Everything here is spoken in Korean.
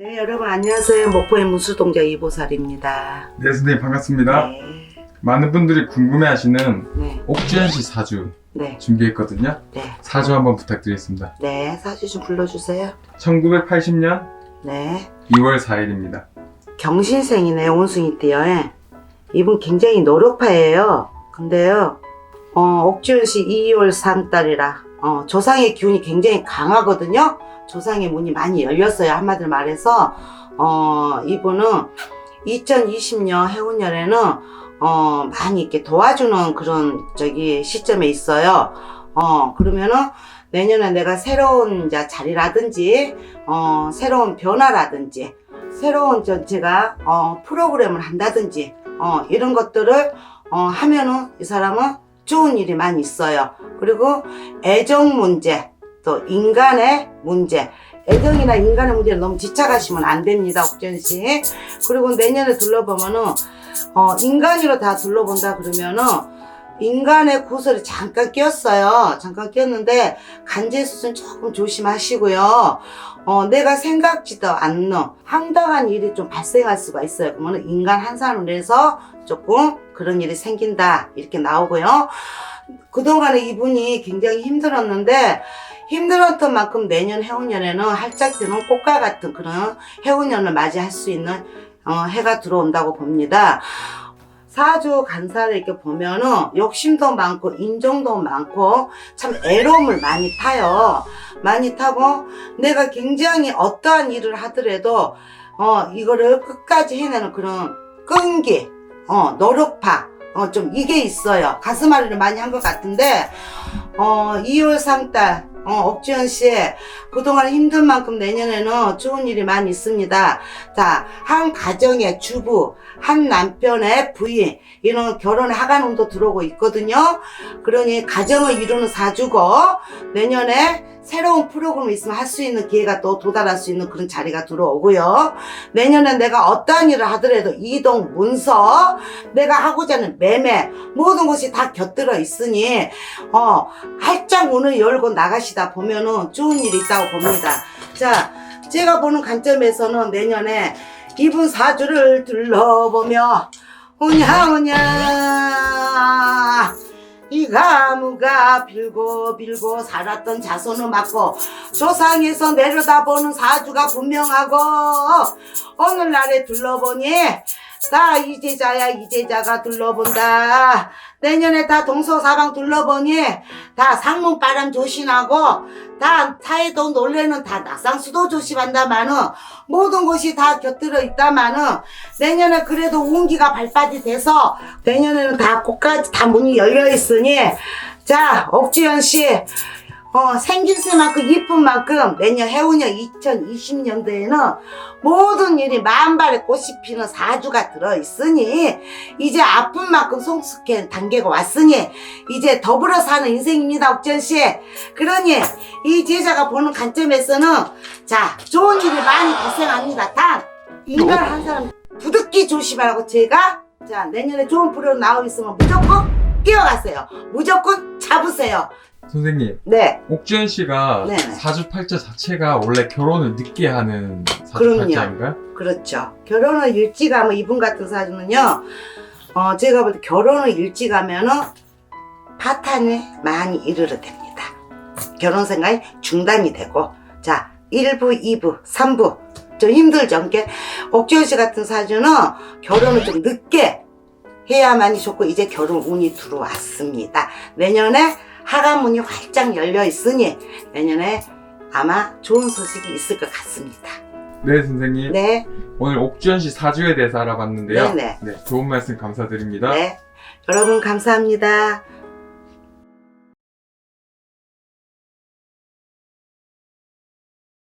네, 여러분 안녕하세요. 목포의 무수동자 이보살입니다. 네, 선생님 반갑습니다. 네, 많은 분들이 궁금해하시는 네, 옥주현 씨 사주 네, 준비했거든요. 네, 사주 한번 부탁드리겠습니다. 네, 사주 좀 불러주세요. 1980년 네, 2월 4일입니다. 경신생이네 온숭이 띠요. 예. 이분 굉장히 노력파예요. 근데요, 어, 옥주현 씨 2월 3달이라 어, 조상의 기운이 굉장히 강하거든요. 조상의 문이 많이 열렸어요. 한마디로 말해서 어, 이분은 2020년 해운년에는 어, 많이 이렇게 도와주는 그런 저기 시점에 있어요. 어, 그러면은 내년에 내가 새로운 자리라든지 어, 새로운 변화라든지 새로운 저 제가 어, 프로그램을 한다든지 어, 이런 것들을 어, 하면은 이 사람은 좋은 일이 많이 있어요. 그리고 애정 문제 또 인간의 문제 애정이나 인간의 문제를 너무 집착하시면 안 됩니다, 옥전 씨. 그리고 내년에 둘러보면은 어, 인간으로 다 둘러본다 그러면은 인간의 구설이 잠깐 꼈어요. 잠깐 꼈는데 간제수는 조금 조심하시고요. 어, 내가 생각지도 않는 황당한 일이 좀 발생할 수가 있어요. 그러면 인간 한 사람을 해서 조금 그런 일이 생긴다. 이렇게 나오고요. 그동안에 이분이 굉장히 힘들었는데 힘들었던 만큼 내년 해운년에는 활짝피는 꽃과 같은 그런 해운년을 맞이할 수 있는 어, 해가 들어온다고 봅니다. 사주 간사를 이렇게 보면은 욕심도 많고 인정도 많고 참 애로움을 많이 타요. 많이 타고 내가 굉장히 어떠한 일을 하더라도 어 이거를 끝까지 해내는 그런 끈기, 어 노력파, 어 좀 이게 있어요. 가슴앓이를 많이 한 것 같은데 어 2월 3달 어, 옥주현 씨, 그동안 힘든 만큼 내년에는 좋은 일이 많이 있습니다. 자, 한 가정의 주부, 한 남편의 부인, 이런 결혼의 하간운도 들어오고 있거든요. 그러니 가정을 이루는 사주고, 내년에 새로운 프로그램이 있으면 할 수 있는 기회가 또 도달할 수 있는 그런 자리가 들어오고요. 내년에 내가 어떠한 일을 하더라도 이동, 문서, 내가 하고자 하는 매매, 모든 것이 다 곁들어 있으니, 어, 활짝 문을 열고 나가시다 보면은 좋은 일이 있다고 봅니다. 자, 제가 보는 관점에서는 내년에 이분 사주를 둘러보며, 오냐오냐, 이 가무가 빌고 빌고 살았던 자손을 맞고 조상에서 내려다보는 사주가 분명하고 오늘날에 둘러보니 다 이제자야 이제자가 둘러본다. 내년에 다 동서사방 둘러보니 다 상문 바람 조심하고 다 사회도 놀래는 다 낙상수도 조심한다마는 모든 것이 다 곁들어 있다마는 내년에 그래도 운기가 발빠지 돼서 내년에는 다 꽃까지 다 문이 열려 있으니 자 옥주현 씨 어, 생김새만큼 이쁜 만큼 내년 해운년 2020년도에는 모든 일이 만발의 꽃이 피는 사주가 들어있으니 이제 아픈 만큼 성숙해 단계가 왔으니 이제 더불어 사는 인생입니다 옥전씨. 그러니 이 제자가 보는 관점에서는 자 좋은 일이 많이 발생합니다. 단 인간 한 사람 부득기 조심하라고 제가 자 내년에 좋은 프로 나오고 있으면 무조건 뛰어가세요. 무조건 잡으세요 선생님, 네 옥주현 씨가 네네. 사주팔자 자체가 원래 결혼을 늦게 하는. 사주팔자인가요? 그렇죠. 결혼을 일찍 하면 이분 같은 사주는요, 어, 제가 볼 때 결혼을 일찍 하면은 파탄이 많이 이르러 됩니다. 결혼 생활이 중단이 되고, 자, 1부, 2부, 3부, 좀 힘들죠. 그러니까 옥주현 씨 같은 사주는 결혼을 좀 늦게 해야만이 좋고, 이제 결혼 운이 들어왔습니다. 내년에 하가문이 활짝 열려 있으니, 내년에 아마 좋은 소식이 있을 것 같습니다. 네, 선생님. 네. 오늘 옥주현 씨 사주에 대해서 알아봤는데요. 네네. 네, 좋은 말씀 감사드립니다. 네. 여러분 감사합니다.